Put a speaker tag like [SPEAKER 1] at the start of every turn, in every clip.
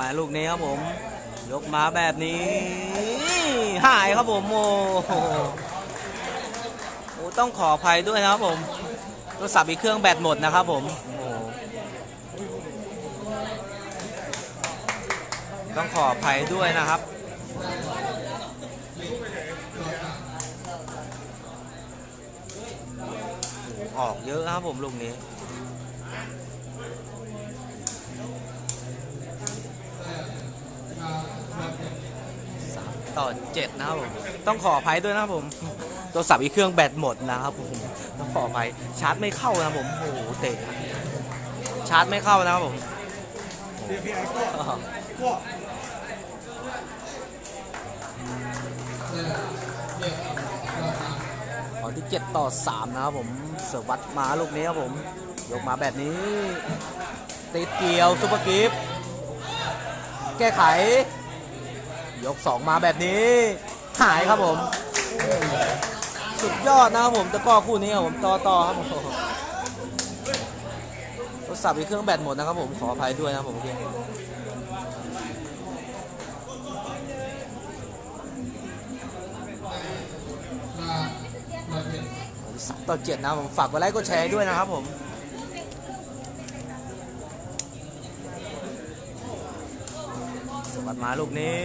[SPEAKER 1] มาลูกนี้ครับผม ยกมาแบบนี้ หายครับผมโอ้โหต้องขออภัยด้วยนะครับผมโทรศัพท์อีกเครื่องแบตหมดนะครับผมต้องขออภัยด้วยนะครับออกเยอะครับผมลูกนี้ สามต่อเจ็ดนะครับผมต้องขออภัยด้วยนะครับผมโทรศัพท์อีกเครื่องแบตหมดนะครับผมต้องขออภัยชาร์จไม่เข้านะผมโอ้โหเตะชาร์จไม่เข้านะครับผมโอ้โหตอที่เจ็ดต่อสามนะครับผมเสิร์ฟวัดมาลูกนี้ครับผมยกมาแบบนี้ติดเกี่ยวซุปเปอร์กิฟต์ แก้ไข ยก 2 มาแบบนี้ หายครับผม สุดยอดนะครับผมตะก้อคู่นี้ครับผมต่อต่อครับผมโทรศัพท์อีกเครื่องแบตหมดนะครับผมขออภัยด้วยนะครับผมสามต่อเจ็ดนะผมฝากกดไลค์กดแชร์ด้วยนะครับผม สวัส ดมาลูกนี้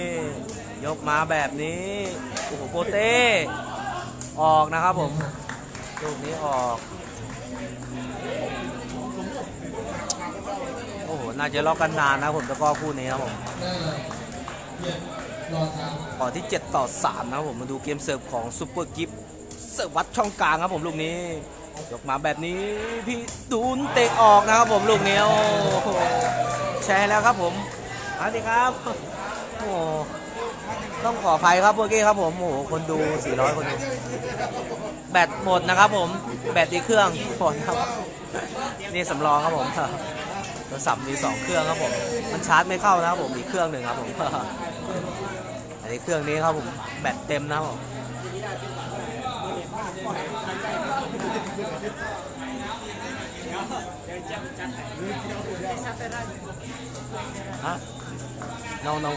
[SPEAKER 1] ยกมาแบบนี้โอ้โหโปเต้ออกนะครับผม ลูกนี้ออก โอ้โห น่าจะล็อกกันนานนะผมตะก้อคู่นี้ครับผมก่อนที่ 7 ต่อ 3 นะผมมาดูเกมเสิร์ฟของซูเปอร์กิฟเสิร์ฟวัดช่องกลางครับผมลูกนี้ ยกมาแบบนี้พี่ดูนเตะออกนะครับผมลูกนี้โอ้แชร์แล้วครับผม สวัสดีครับ โอ้โหต้องขออภัยครับเมื่อกี้ครับผมโอ้โหคนดู 400 คนดูแบตหมดนะครับผม แบตอีเครื่องหมดครับ นี่สำรองครับผมโทรศัพท์มี2เครื่องครับผม มันชาร์จไม่เข้านะครับผมอีกเครื่องหนึ่งครับผม อันนี้เครื่องนี้ครับผม แบตเต็มนะครับผมฮะ no no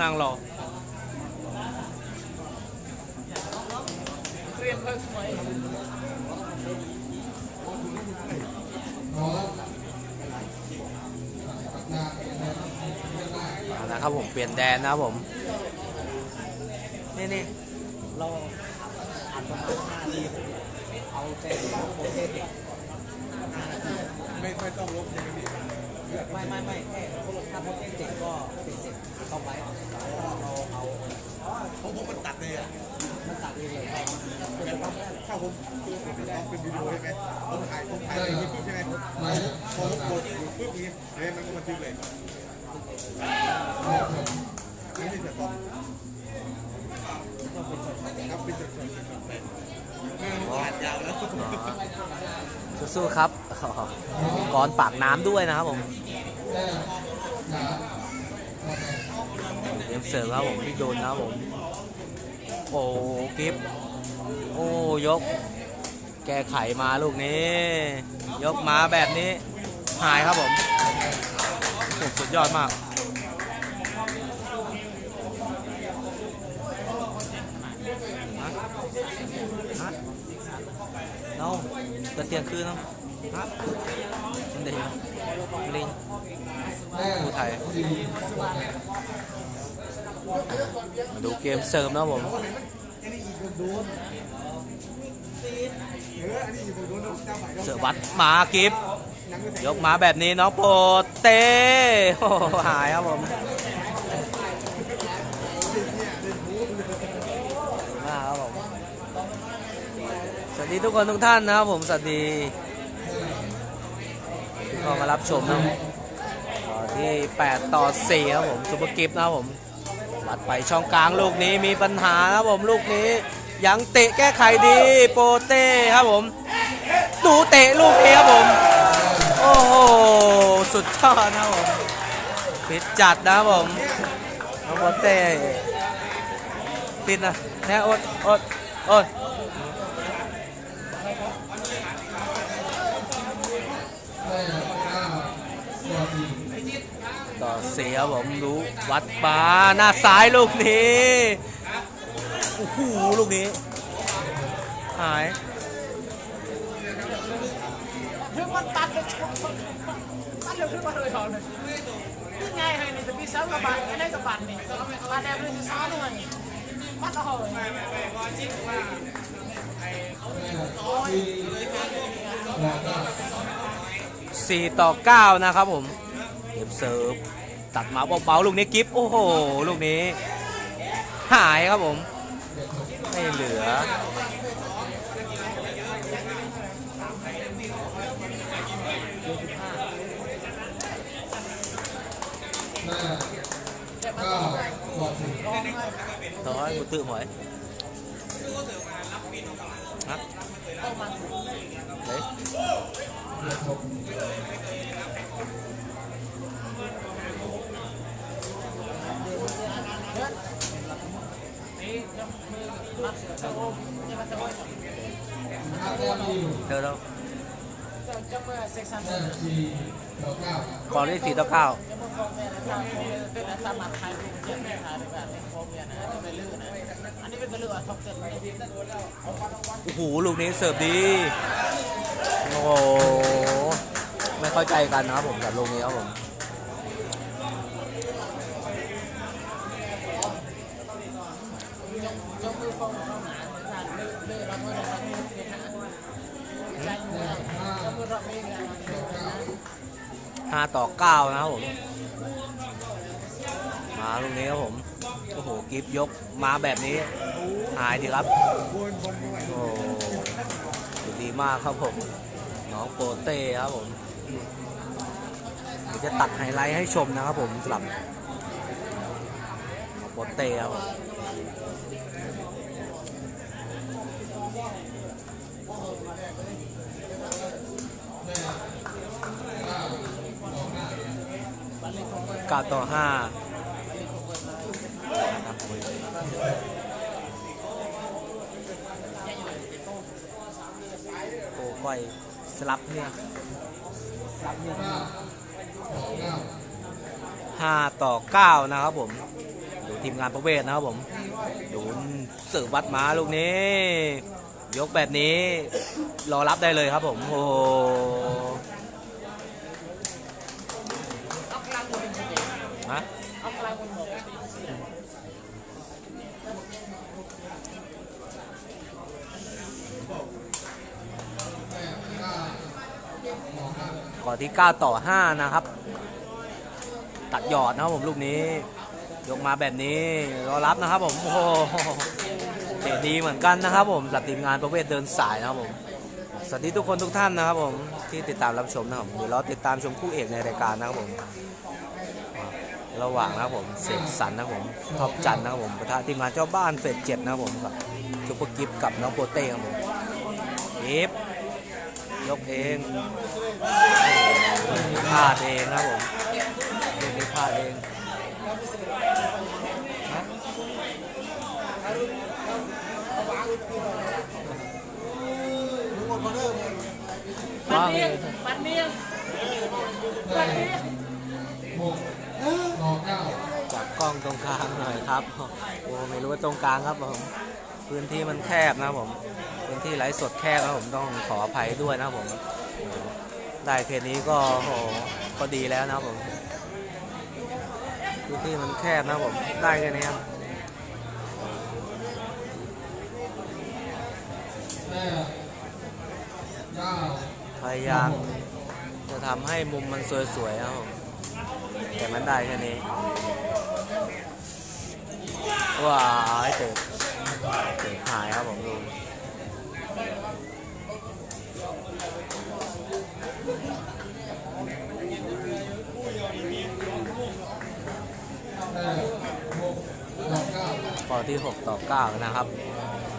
[SPEAKER 1] นั่งรอเอาละครับผมเปลี่ยนแดนนะครับผม นี่นี่เราอัดประมาณห้าที แต่โปรเทส
[SPEAKER 2] ไม่ไม่ต้องลบใช่ไหมพี่
[SPEAKER 1] ไม่ไม่ไม่แค่ถ้าโปรเทสเจ็ดก็เป็นเสร็จเข้าไปเราเอา
[SPEAKER 2] ผมผมมันตัดเลยอะ
[SPEAKER 1] มันตัดเองเลย
[SPEAKER 2] ถ้าผมต้องเป็นวิดีโอใช่ไหมผมถ่ายผมถ่ายอย่างนี้ปุ๊บใช่ไหมพอผมกดปุ๊บนี้เฮ้ยมันก็บันทึกเลยนี่นี่จะต้องครับเป็นจุดๆเออมันขาดยาวแล้ว
[SPEAKER 1] สู้ๆครับก่อนปากน้ำด้วยนะครับผมเกมเสิร์ฟครับผมพี่โดนนะครับผม โอ้กิฟโอ้ยก แกไขมาลูกนี้ ยกมาแบบนี้ หายครับผมสุดยอดมากฮะฮะเอาตะ เตียงคืนเนาะฮะจินเดียลิงผู้ไทยมาดูเกมเสริมนะครับผม
[SPEAKER 2] เอออันนี้ผมโดนเจ้าใหม่
[SPEAKER 1] เสือวัดมากิฟ
[SPEAKER 2] ยังไม่
[SPEAKER 1] ยกมาแบบนี้น้องโปรเต้โอ้โหหายครับผมมากครับผม สวัส ดีทุกคนทุกท่านนะครับผมสวัสดีที่เข้ามารับชมนะครับต่อที่ 8 ต่อ 4 ครับผมซุปเปอร์กิฟต์นะครับผมวัดไปช่องกลางลูกนี้มีปัญหาครับผมลูกนี้ยังเตะแก้ไขดีโปเต้ครับผม ดูเตะลูกนี้ครับผม โอ้โห สุดยอดนะครับผมปิดจัดนะครับผมโปเต้ปิดนะแน่อดอดอด เสียผมดูวัดมาหน้าซ้ายลูกนี้โอ้โหลูกนี้หาย
[SPEAKER 3] คือมันตัดเลยตัดเลยคือมันเลยถอนเลยนี่ไงให้นี่จะมีเสากับบันไม่ได้กับบันนี่บันแดงเลยจะซ้อนเลยมัดเอาเลย
[SPEAKER 1] 4ต่อ9นะครับผมเกมเซิร์ฟ ตัดมาเบาๆลูกนี้กิฟโอ้โหลูกนี้ หายครับผมไม่เหลือต่อให้กูตื่นหวยฮะเฮ้ เจอแล้ว
[SPEAKER 3] เมื่อเซ็กซันจะ
[SPEAKER 1] ขอได้สี่ต่อเก้าโอ้โห ลูกนี้เสิร์ฟดี โอ้โห ไม่เข้าใจกันนะครับผมกับลูกนี้ครับผม
[SPEAKER 3] ห้า
[SPEAKER 1] ต่อเก้านะครับผมมาลูกนี้ครับผมโอ้โหกิฟยกมาแบบนี้หายดีครับโอ้ดูดีมากครับผมน้องโปเต้ครับผมเดี๋ยวจะตัดไฮไลท์ให้ชมนะครับผมสำหรับโปเต้ครับผม เก้าต่อห้าโอ้ก้อยสลับเนี่ยสลับเนี่ยห้าต่อเก้านะครับผม ดูทีมงานประเวศนะครับผม ดูเสือวัดม้าลูกนี้ ยกแบบนี้ รอรับได้เลยครับผม โอ้ ที่ 9 ต่อ 5 นะครับ ตัดหยอดนะครับผมลูกนี้ ยกมาแบบนี้รอรับนะครับผม โอ้โหเตะดีเหมือนกันนะครับผมสำหรับทีมงานประเวทเดินสายนะครับผมสวัสดีทุกคนทุกท่านนะครับผมที่ติดตามรับชมนะครับเดี๋ยวเราติดตามชมคู่เอกในรายการนะครับผมระหว่างนะครับผมเสกสรรนะครับผมท็อปจันนะครับผมประธานทีมงานเจ้าบ้านเฟสเจ็ดนะครับผมกับซุปเกิฟกับน้องโปเต้ครับผมกิฟยกเอง พลาดเองนะครับผมเล่นนี้พลาดเองฮะว่าง
[SPEAKER 3] เนียงปันเนียงปันเนียง
[SPEAKER 1] จับกล้องตรงกลางหน่อยครับ โอ้ไม่รู้ว่าตรงกลางครับผมพื้นที่มันแคบนะครับผม พื้นที่ไลฟ์สดแคบครับผมต้องขออภัยด้วยนะครับผม ได้แค่นี้ก็โหก็ดีแล้วนะครับผมพื้นที่มันแคบนะครับผมได้แค่นี้ครับพยายามจะทำให้มุมมันสวยๆนะครับผมแต่มันได้แค่นี้ว้ายเตะเตะหายครับผมดู ที่ 6 ต่อ 9 นะครับ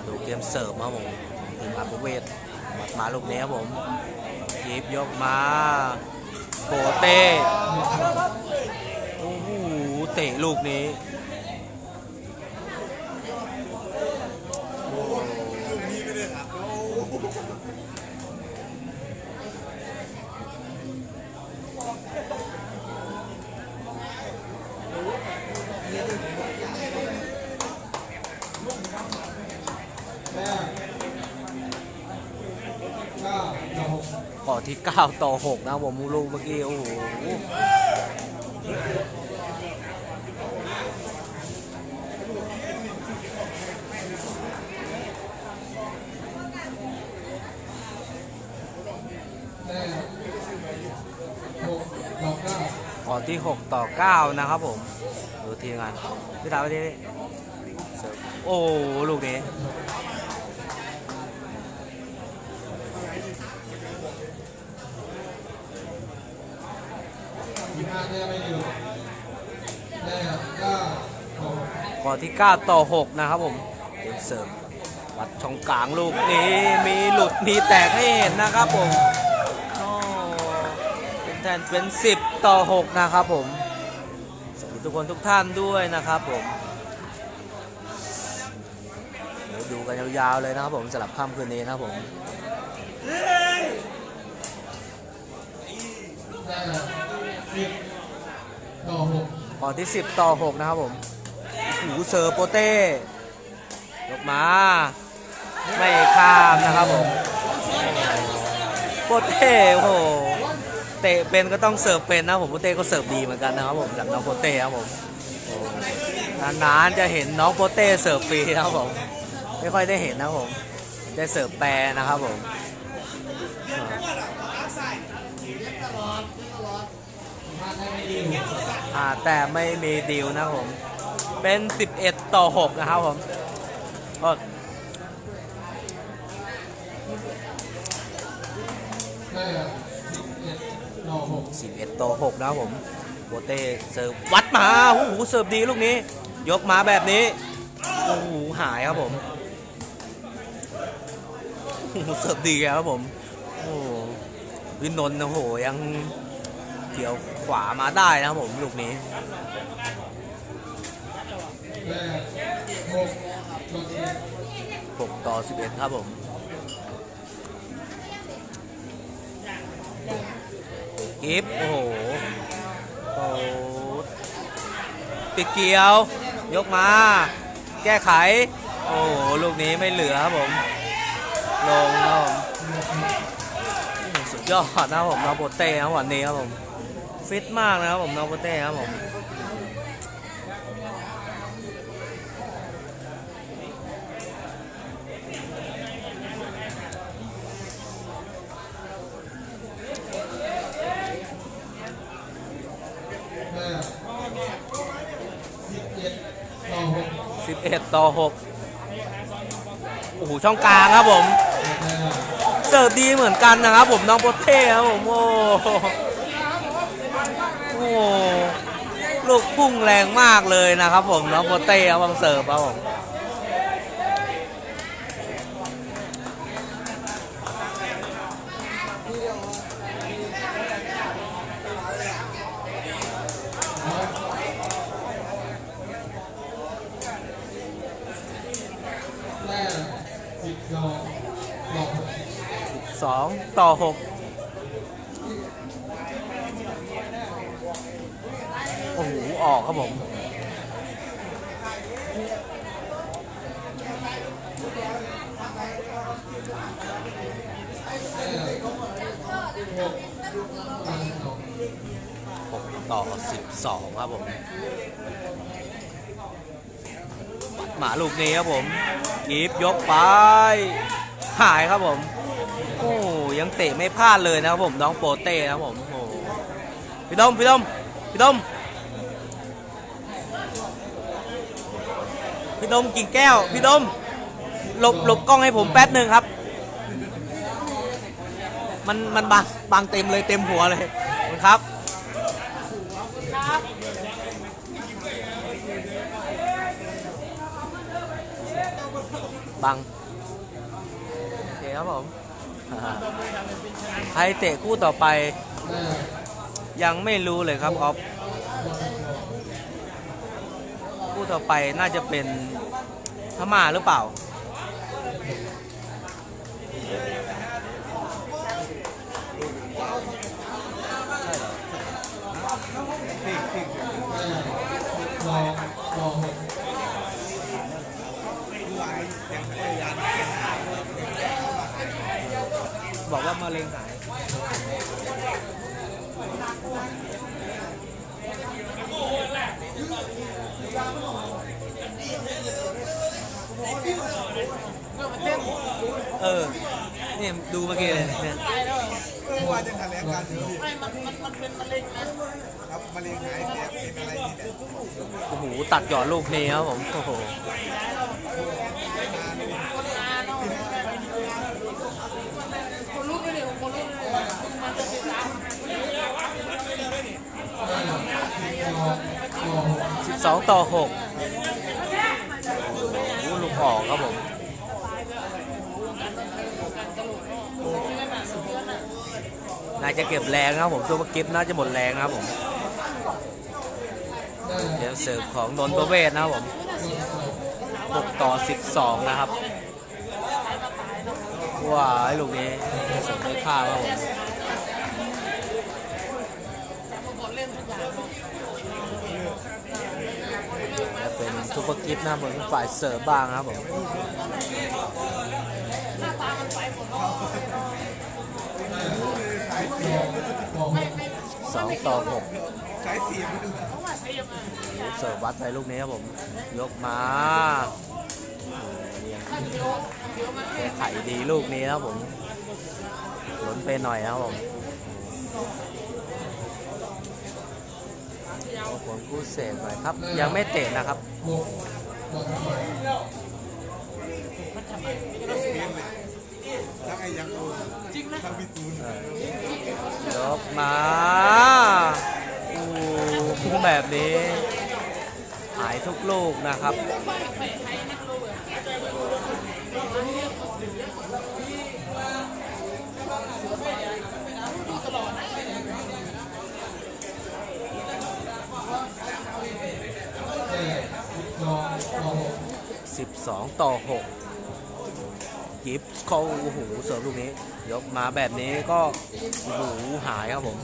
[SPEAKER 1] ดูเกมเสิร์ฟมาผมทีมอาร์เวทมัดมาลูกนี้ครับผมยีบยกมาโปเต้โอ้โหเตะลูกนี้โอ้โห
[SPEAKER 4] แต้มเก้าต่อ หก
[SPEAKER 1] ก่อนที่ 9 ต่อ 6 นะครับผมลูเมื่อกี้ โอ้โห
[SPEAKER 4] แต้มหกต่อเก้า
[SPEAKER 1] นที่ 6 ต่อ 9 นะครับผม ดูทีมงานพี่ตาไปดิโอ้โลูกนี้
[SPEAKER 4] สิบห้าแต้มไม่อยู่แต้มเก้าต่อห ก
[SPEAKER 1] ก่อนที่ 9 ต่อ 6 นะครับผมเกมเสิร์ฟวัดช่องกลางลูกนี้มีหลุดมีแตกให้เห็นนะครับผมโอ้เป็นแทนเป็น 10 ต่อ 6 นะครับผมสวัสดีทุกคนทุกท่านด้วยนะครับผมเดี๋ยวดูกันยาวๆเลยนะครับผมสำหรับค่ำคืนนี้นะครับผม
[SPEAKER 4] แต้มสิบต่อหก
[SPEAKER 1] ก่อนที่ 10 ต่อ 6 นะครับผม หูเซอร์โปเต้ยกมา ไม่ข้ามนะครับผมโปเต้โอ้โหเตะเป็นก็ต้องเสิร์ฟเป็นนะผมโปเต้ก็เสิร์ฟดีเหมือนกันนะครับผมจากน้องโปเต้ครับผมนานๆจะเห็นน้องโปเต้เสิร์ฟฟรีนะครับผมไม่ค่อยได้เห็นนะผมได้เสิร์ฟแปรนะครับผม
[SPEAKER 4] แต้มไม่อยู่
[SPEAKER 1] อ่าแต่ไม่มีดีลนะผม เป็น 11 ต่อ 6 นะครับผมก็
[SPEAKER 4] แต้มสิบเอ็ดต่อหก
[SPEAKER 1] 11ต่อ6นะครับผมโบเต้เสิร์ฟวัดมาโอ้โหเสิร์ฟดีลูกนี้ ยกมาแบบนี้โอ้โหหายครับผมโอ้โหเสิร์ฟดีครับผมโอ้โหวินนนท์โอ้โหยังเกี่ยวขวามาได้นะครับผมลูกนี้
[SPEAKER 4] แต้ม หกต่อสิบ
[SPEAKER 1] 6ต่อ11ครับผมกิฟโอ้โหโอ้ติดเกียว ยกมา แก้ไข โอ้โห ลูกนี้ไม่เหลือครับผม ลงครับผมสุดยอดนะครับผมน้องโปเต้ครับวันนี้ครับผม ฟิตมากนะครับผมน้องโปเต้ครับผม
[SPEAKER 4] แต้มสิบเอ็ดต่อหก
[SPEAKER 1] 11 ต่อ 6 โอ้โห ช่องกลางครับผม เสิร์ฟดีเหมือนกันนะครับผม น้องโปเต้ครับผม โอ้โหโอ้โหลูกพุ่งแรงมากเลยนะครับผม น้องโปเต้ครับผมเสิร์ฟครับผม
[SPEAKER 4] แต้มสิบสองต่อหก
[SPEAKER 1] 2ต่อ6โอ้โห ออกครับผม
[SPEAKER 4] หกต่อสอง
[SPEAKER 1] 6ต่อ12ครับผม หมาลูกนี้ครับผมกีบยกไป หายครับผม โอ้ยังเตะไม่พลาดเลยนะครับผมน้องโปเต้นะครับผมโอ้พี่ดมพี่ดมพี่ดมพี่ดมกิ่งแก้ว พี่ดมหลบหลบกล้องให้ผมแป๊บหนึ่งครับ มันมันบังบังเต็มเลยเต็มหัวเลยครับ บัง โอเคครับผม ใครเตะคู่ต่อไป ยังไม่รู้เลยครับออฟคู่ต่อไปน่าจะเป็นพม่าหรือเปล่า
[SPEAKER 4] แต้มสองต่อหก
[SPEAKER 2] ยังพยายาม
[SPEAKER 1] บอกว่า มะเร็งหายเออเนี่ยดูเมื่อกี้เลยเนี่ย
[SPEAKER 2] เมื่านยังแถลงการอยู่
[SPEAKER 3] ไม่มันมันมันเป็นมะเร็งนะครับ
[SPEAKER 2] มะเร็งหายแต่เป็นอะไรนี่แต่
[SPEAKER 1] โอ้โหตัดหยอดลูกนี้ครับผมโอ้โห
[SPEAKER 3] คนรู้ไม่ได้คนรู้ไม่ได้มันจะติดตาม
[SPEAKER 1] 12ต่อ6โอ้ลูกออกครับผมน่าจะเก็บแรงครับผมซูเปอร์กิฟต์น่าจะหมดแรงนะครับผม เดี๋ยวเสิร์ฟของนนท์ประเวศนะครับผม 6 ต่อ 12 นะครับ ว้ายลูกนี้เสิร์ฟได้ค่าครับผม และเปอร์กิฟนะครับผมฝ่ายเสิร์ฟบ้างครับผมสองต่อหก
[SPEAKER 2] สายเสียง
[SPEAKER 1] เสิร์ฟวัดไปลูกนี้ครับผม ยกมาไข่ดีลูกนี้ครับผมล้นไปหน่อยครับผมขอ ผลกู้เสกหน่อยครับ ยังไม่เตะนะครับ
[SPEAKER 4] หกม
[SPEAKER 2] แล้วไอ้ยังโอ้จริงนะทำพิตูน
[SPEAKER 1] ยกมาโอ้พุ่งแบบนี้หายทุกลูกนะครับ
[SPEAKER 4] แม่ สิบสองต่อหก
[SPEAKER 1] กิฟส์เขาโอ้โหเสิร์ฟลูกนี้ ยกมาแบบนี้ก็โอ้โหหายครับผม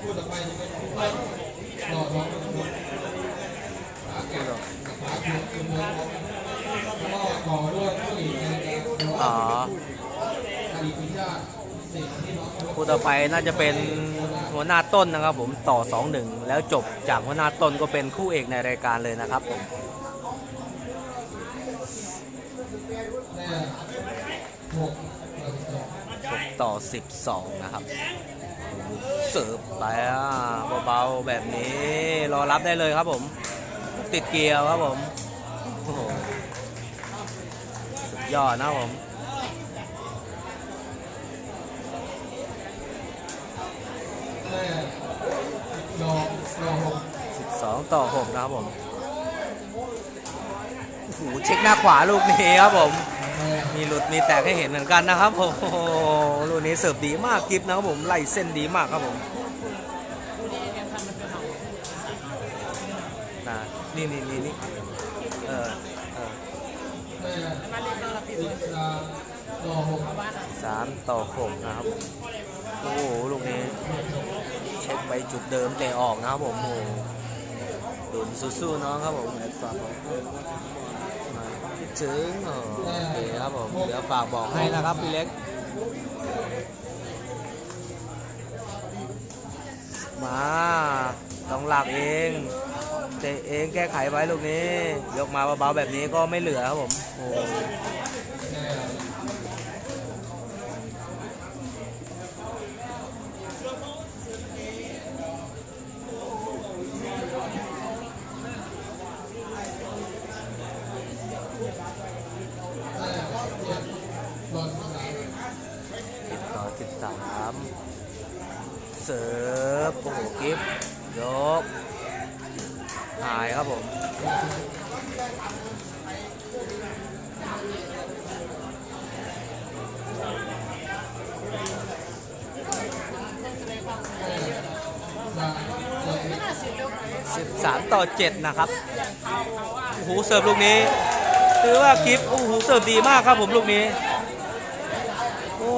[SPEAKER 4] คู่ต่อไปจะเป็นคู่ต่อสองขาแก่ขาถูกเป็นมือแล้วก็ต่อด้วยผู้หญิง
[SPEAKER 1] อ๋อคู่ต่อไปน่าจะเป็นหัวหน้าต้นนะครับ ผมต่อ2-1แล้วจบจากหัวหน้าต้นก็เป็นคู่เอกในรายการเลยนะครับผม
[SPEAKER 4] หกต่อสิบสอง
[SPEAKER 1] 6ต่อ 12 นะครับ เสิร์ฟไปอ่เบาๆแบบนี้ รอรับได้เลยครับผม ติดเกียร์ครับผมสุดยอดนะผม
[SPEAKER 4] แม่ดอกดอหก
[SPEAKER 1] นะครับผมโอ้โหเช็คหน้าขวาลูกนี้ครับผม
[SPEAKER 4] มี
[SPEAKER 1] หลุดมีแตกให้เห็นเหมือนกันนะครับโอ้โห ลูกนี้เสิร์ฟดีมากกิฟนะครับผมไล่เส้นดีมากครับผมนะนี่นี่นี่นี่เออเออ
[SPEAKER 4] สามต่อหก
[SPEAKER 1] นะครับ โอ้โหลูกนี้ เช็คไปจุดเดิมเตะออกนะครับผมโอ้โหดุนสู้ๆน้องครับผมแอดฝากบอกคิดถึงโอเคครับผมเดี๋ยวฝากบอกให้นะครับพี่เล็ก มาต้องหลักเองเตะเองแก้ไขไว้ลูกนี้ ยกมาเบาๆแบบนี้ก็ไม่เหลือครับผมโอ้
[SPEAKER 4] แม่แม่เจ็ดบอลสาม
[SPEAKER 1] ติดต่อสิบสามเสิร์ฟโอ้โห กิฟยกหายครับผมสิบสามต่อเจ็ดนะครับโอ้โหเสิร์ฟลูกนี้ ถือว่ากิฟโอ้โหเสิร์ฟดีมากครับผมลูกนี้ โอ้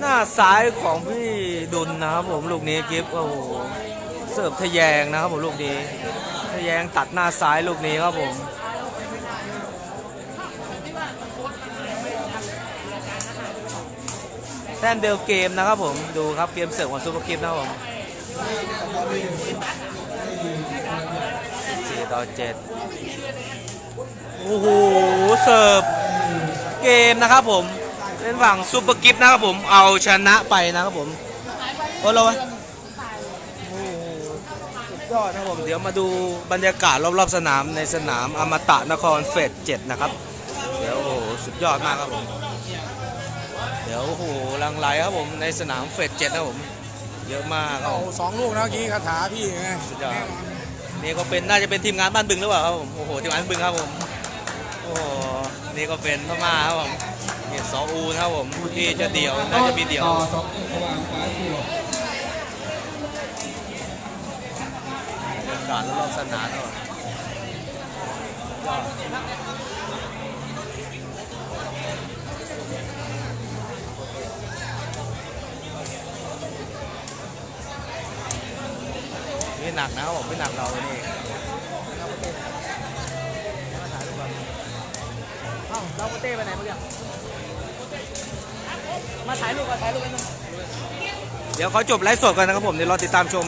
[SPEAKER 1] หน้าซ้ายของพี่ดุลนะครับผมลูกนี้กิฟโอ้โหเสิร์ฟทะแยงนะครับผมลูกนี้ทะแยงตัดหน้าซ้ายลูกนี้ครับผมแต้มเดียวเกมนะครับผมดูครับเกมเสิร์ฟของซูเปอร์กิฟนะครับผมสี่ต่อเจ็ดโอ้โหเสิร์ฟเกมนะครับผม เป็นฝั่งซูเปอร์กิฟนะครับผมเอาชนะไปนะครับผมโอ้เราโอ้โหสุดยอดนะครับผมเดี๋ยวมาดูบรรยากาศรอบๆสนามในสนามอมตะนครเฟสเจ็ดนะครับเดี๋ยวโอ้โหสุดยอดมากครับผมเดี๋ยวโอ้โหลังไหลครับผมในสนามเฟสเจ็ดนะครับผมเยอะมากครับ
[SPEAKER 2] เอา
[SPEAKER 1] ผม
[SPEAKER 2] สองลูกนะเมื่อกี้คาถาพี่ไง
[SPEAKER 1] สุดยอดนี่ก็เป็นน่าจะเป็นทีมงานบ้านบึงหรือเปล่าครับผมโอ้โหทีมงานบ้านบึงครับผมโอ้โหนี่ก็เป็นพม่าครับผม นี่ซออูนะครับผมที่จะเดี่ยวน่าจะมีเดี่ยว
[SPEAKER 4] ต่อสองสว่างฟ้าตัว
[SPEAKER 1] บรรยากาศรอบๆสนามครับผมนี่หนักนะครับผมไม่หนักเรานี่
[SPEAKER 3] เอ้าเราโปเต้ไปไหนเมื่อกี้ มาถ่ายรูปมาถ่ายรูปกันหน่อย
[SPEAKER 1] เดี๋ยวเขาจบไลฟ์สดกันนะครับผมเดี๋ยวรอติดตามชม